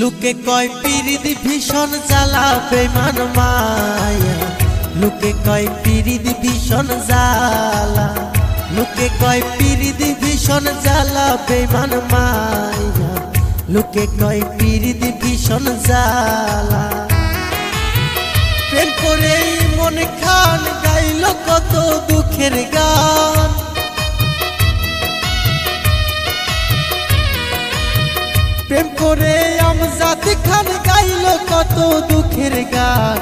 লোকে কয় পিরিদি ভীষণ জ্বালা বেমান মায়া। লোকে কয় পিরিদি ভীষণ জ্বালা। লোকে কয় পিরিদি ভীষণ জ্বালা বেমান মায়া। লোকে কয় পিরিদি ভীষণ জ্বালা। প্রেম করে মন খান গাইল কত দুঃখের গান। প্রেম করে কত দুঃখের গান,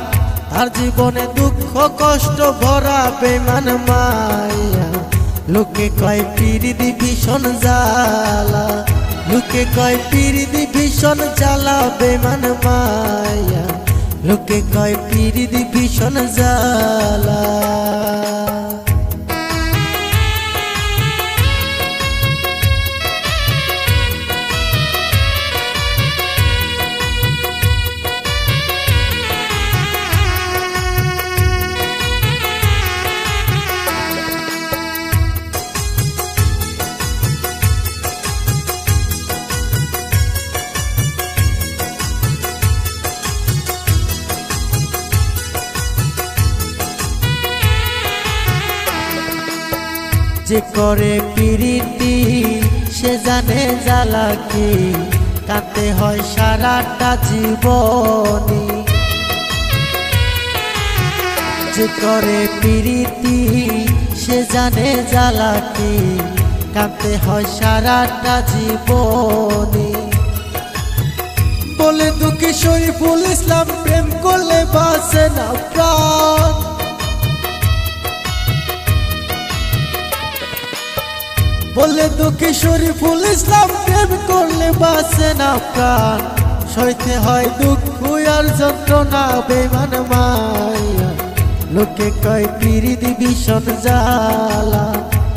তার জীবনে দুঃখ, কষ্ট ভরা বেমান মায়া। লোকে কয়, পিরিদি ভীষণ জ্বালা। লোকে কয়, পিরিদি ভীষণ জ্বালা বেমান মায়া। লোকে কয়, পিরিদি ভীষণ জ্বালা। যে করে পিরিতি, সে জানে জ্বালা কি। কাঁদতে হয় সারাটা জীবনী যে করে পিরিতি, সে জানে জ্বালা কি। কাঁদতে হয় সারাটা জীবনী বলে দুঃখী শরীফুল ইসলাম প্রেম করলে বাসে না প্রাণ। বলে দুঃখী শরীফুল ইসলাম প্রেম করলে বাসে না প্রাণ। সইতে হয় দুঃখ, আর যন্ত্রণা বেমান মায়া। লোকে কয় পিরিদি ভীষণ জ্বালা।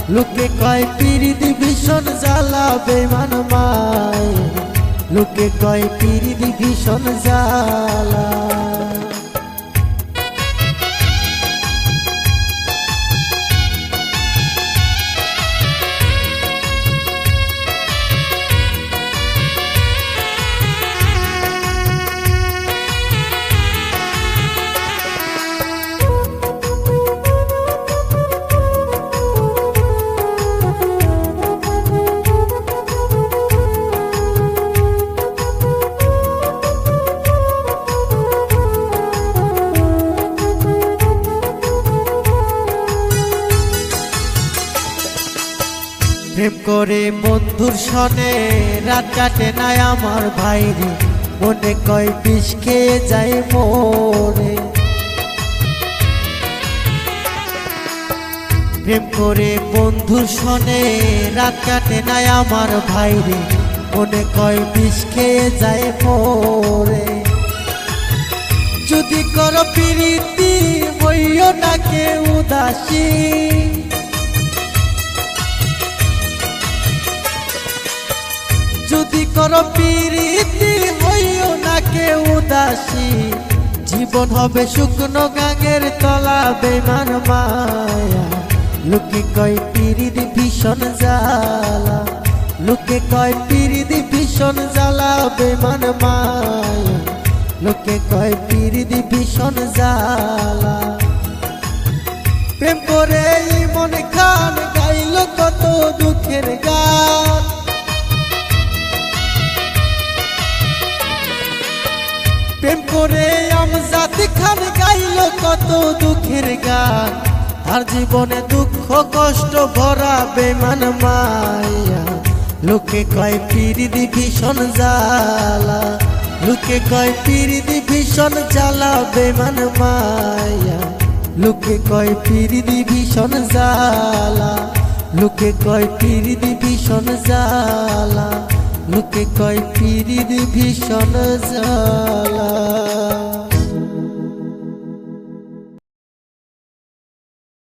লোকে কয় পিরিদি ভীষণ জ্বালা বেমান মায়া। লোকে কয় পিরিদি ভীষণ জ্বালা। প্রেম করে বন্ধুর সনে, রাত কাটে নাই আমার ভাইরে। মনে কয় বিষ খেয়ে যায় মোরে। প্রেম করে বন্ধুর সনে, রাত কাটে নাই আমার ভাইরে। মনে কয় বিষ খেয়ে যায় মোরে। যদি করো প্রীতি, হইও না কে উদাসী। যদি করো পিরিতি, হইও না কেউ উদাসী জীবন হবে শুকনো গাঙের তলা বেমান মায়া। লোকে কয় পিরিদি ভীষণ জ্বালা। লোকে কয় পিরিদি ভীষণ জ্বালা বেমান মায়া। লোকে কয় পিরিদি ভীষণ জ্বালা। প্রেম করে মন খান কত দুঃখের গান আর জীবনে দুঃখ, কষ্ট ভরা বেমান মায়া। লোকে কয়, পিরিদি ভীষণ জ্বালা। লোকে কয়, পিরিদি ভীষণ জ্বালা বেমান মায়া। লোকে কয়, পিরিদি ভীষণ জ্বালা। লোকে কয়, পিরিদি ভীষণ জ্বালা। লোকে কয়, পিরিদি ভীষণ জ্বালা।